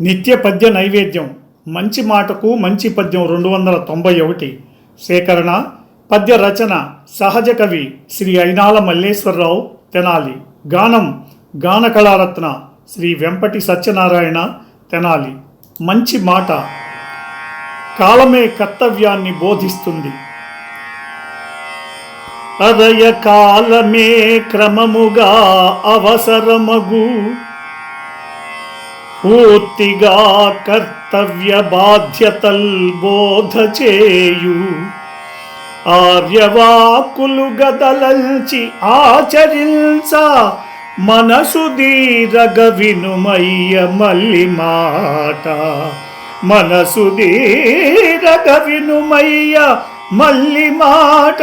నిత్య పద్య నైవేద్యం మంచి మాటకు మంచి పద్యం రెండు వందల తొంభై ఒకటి. సేకరణ పద్య రచన సహజ కవి శ్రీ అయినాల మల్లేశ్వరరావు తెనాలి. గానం గాన కళారత్న శ్రీ వెంపటి సత్యనారాయణ తెనాలి. మంచి మాట కాలమే కర్తవ్యాన్ని బోధిస్తుంది. అదయ కాలమే క్రమముగా అవసరమగు పూర్తిగా కర్తవ్య బాధ్యతల్ బోధ చేయు ఆర్యవాకులు గదలంచి ఆచరించ మనసు దీరగ వినుమయ్య మల్లి మాట. మనసు దీరగ వినుమయ్య మల్లి మాట.